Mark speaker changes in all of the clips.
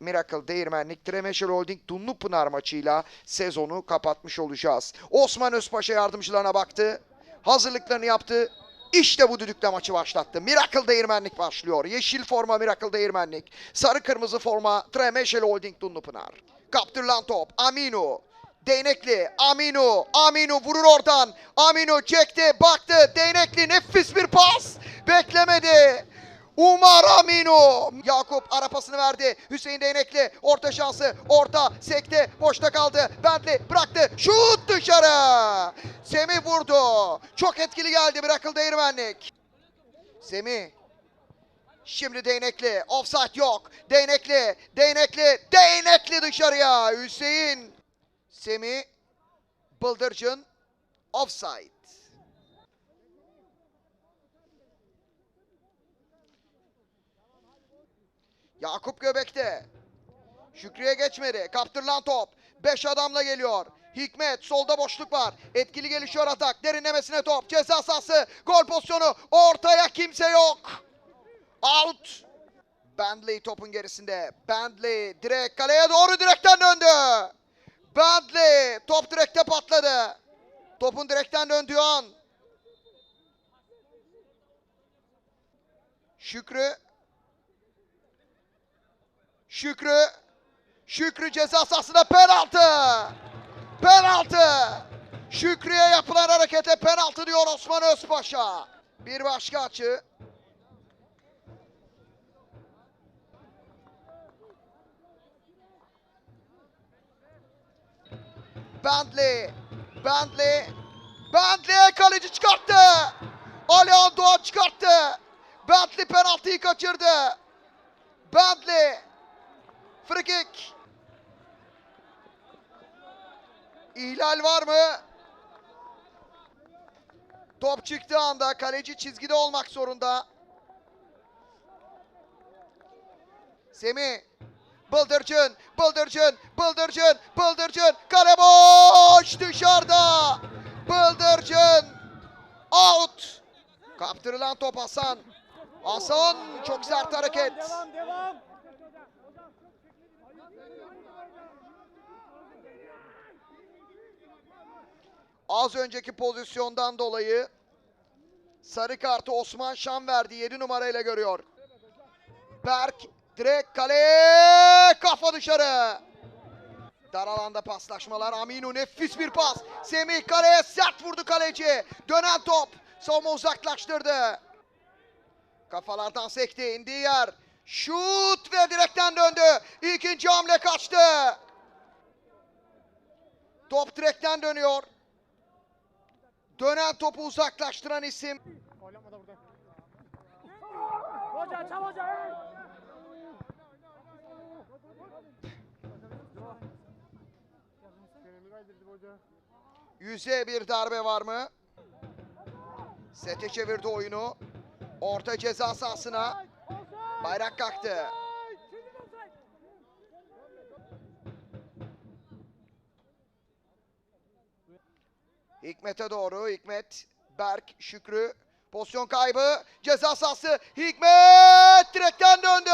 Speaker 1: Miracle Değirmenlik Tremeşel Holding Dumlupınar maçıyla sezonu kapatmış olacağız. Osman Özpaşa yardımcılarına baktı. Hazırlıklarını yaptı. İşte bu düdükle maçı başlattı. Miracle Değirmenlik başlıyor. Yeşil forma Miracle Değirmenlik. Sarı kırmızı forma Tremeşel Holding Dumlupınar. Kaptırılan top. Aminu. Değnekli. Aminu. Aminu vurur oradan. Aminu çekti. Baktı. Değnekli nefis bir pas. Beklemedi. Umar Aminu. Yakup arapasını verdi. Hüseyin Değnekli orta şansı. Orta sekte. Boşta kaldı. Bentley bıraktı. Şut dışarı. Semih vurdu. Çok etkili geldi Miracle Değirmenlik. Semih. Şimdi Değnekli. Offside yok. Değnekli. Değnekli. Değnekli dışarıya. Hüseyin. Semih. Bıldırcın. Offside. Yakup Göbek'te. Şükrü'ye geçmedi. Kaptırılan top. 5 adamla geliyor. Hikmet solda boşluk var. Etkili gelişiyor atak. Derinlemesine top. Ceza sahası. Gol pozisyonu. Ortaya kimse yok. Out. Bandley topun gerisinde. Bandley direkt kaleye doğru direkten döndü. Bandley top direkte patladı. Topun direkten döndüğü an. Şükrü Şükrü. Şükrü ceza sahasında penaltı. Penaltı. Şükrü'ye yapılan harekete penaltı diyor Osman Özpaşa. Bir başka açı. Bentley. Bentley. Bentley kaleci çıkarttı. Alihan Doğan çıkarttı. Bentley penaltıyı kaçırdı. Bentley. Free kick. İhlal var mı? Top çıktığı anda kaleci çizgide olmak zorunda. Semih. Bıldırcın, Bıldırcın, Bıldırcın, Bıldırcın. Kale boş dışarıda. Bıldırcın. Out. Kaptırılan top Hasan. Hasan çok sert hareket.
Speaker 2: Devam devam.
Speaker 1: Az önceki pozisyondan dolayı sarı kartı Osman Şan verdi. 7 numarayla görüyor. Berk direkt kaleye kafa dışarı. Dar alanda paslaşmalar. Aminu nefis bir pas. Semih kaleye sert vurdu kaleci. Dönen top. Savunma uzaklaştırdı. Kafalardan sekti. indiği yer. Şut ve direkten döndü. İkinci hamle kaçtı. Top direkten dönüyor. Dönen topu uzaklaştıran isim. Yüze bir darbe var mı? Sete çevirdi oyunu. Orta ceza sahasına. Bayrak kalktı. Hikmet'e doğru. Hikmet, Berk, Şükrü. Pozisyon kaybı. Ceza sahası. Hikmet direkten döndü.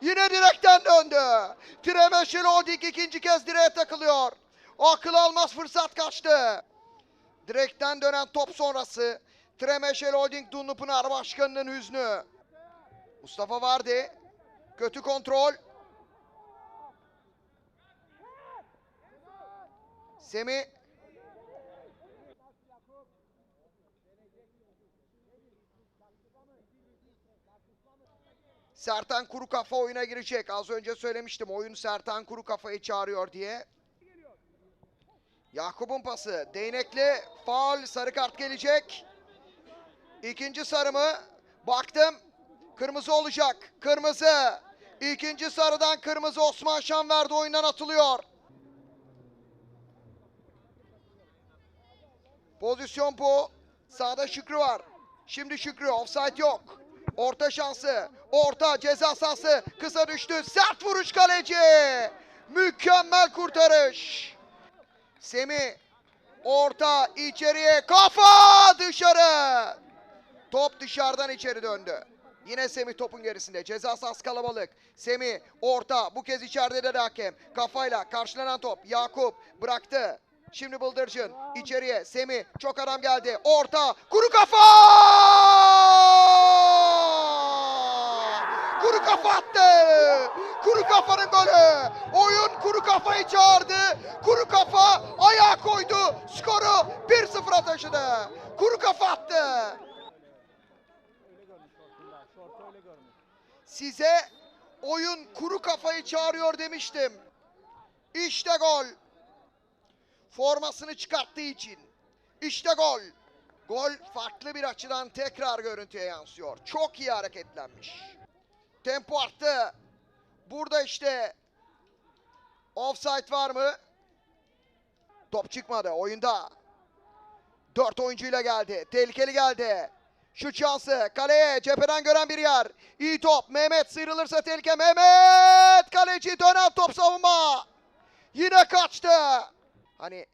Speaker 1: Yine direkten döndü. Tremeşil Holding ikinci kez direğe takılıyor. Akıl almaz fırsat kaçtı. Direkten dönen top sonrası. Tremeşel Holding Dunlupınar Başkanı'nın hüznü. Mustafa Vardi. Kötü kontrol. Semih. Sertan Kuru Kafa oyuna girecek. Az önce söylemiştim oyun Sertan Kuru Kafa'yı çağırıyor diye. Yakup'un pası. Değnekli faul sarı kart gelecek. İkinci sarı mı? Baktım. Kırmızı olacak. Kırmızı. İkinci sarıdan kırmızı Osman Şan verdi oyundan atılıyor. Pozisyon bu. Sağda Şükrü var. Şimdi Şükrü offside yok. Orta şansı. Orta ceza sahası. Kısa düştü. Sert vuruş kaleci. Mükemmel kurtarış. Semih. Orta içeriye. Kafa dışarı. Top dışarıdan içeri döndü. Yine Semih topun gerisinde. Ceza sahası kalabalık. Semih orta. Bu kez içeride de hakem. Kafayla karşılanan top. Yakup bıraktı. Şimdi Bıldırcın içeriye. Semih çok adam geldi. Orta. Kuru kafa! Kuru kafa attı. Kuru kafanın golü. Oyun kuru kafayı çağırdı. Kuru kafa ayağa koydu. Skoru 1-0'a taşıdı. Kuru kafa attı. Size oyun kuru kafayı çağırıyor demiştim. İşte gol. Formasını çıkarttığı için. İşte gol. Gol farklı bir açıdan tekrar görüntüye yansıyor. Çok iyi hareketlenmiş. Tempo arttı. Burada işte offside var mı? Top çıkmadı oyunda. Dört oyuncuyla geldi. Tehlikeli geldi. Şu şansı kaleye cepheden gören bir yer. İyi top. Mehmet sıyrılırsa tehlike. Mehmet kaleci dönen top savunma. Yine kaçtı. Hani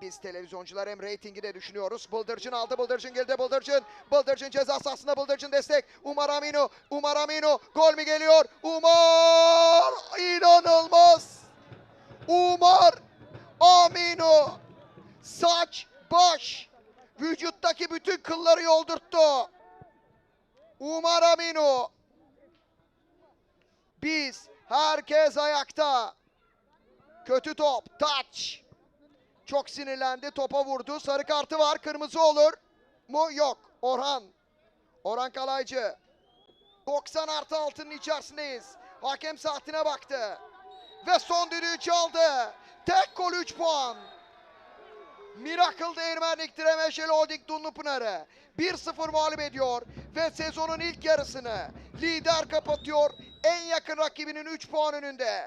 Speaker 1: biz televizyoncular hem reytingi de düşünüyoruz. Bıldırcın aldı. Bıldırcın geldi. Bıldırcın. Bıldırcın ceza sahasında Bıldırcın destek. Umar Aminu. Umar Aminu. Gol mü geliyor? Umar. İnanılmaz. Umar Aminu. Saç, baş, vücuttaki bütün kılları yoldurttu. Umar Aminu. Biz herkes ayakta. Kötü top. Touch. Çok sinirlendi. Topa vurdu. Sarı kartı var. Kırmızı olur mu? Yok. Orhan. Orhan Kalaycı. 90 artı 6'nın içerisindeyiz. Hakem saatine baktı. Ve son düdüğü çaldı. Tek gol 3 puan. Miracle Değirmenlik Diremeşeli Holding Dunlupınar'ı 1-0 mağlup ediyor ve sezonun ilk yarısını lider kapatıyor. En yakın rakibinin 3 puan önünde.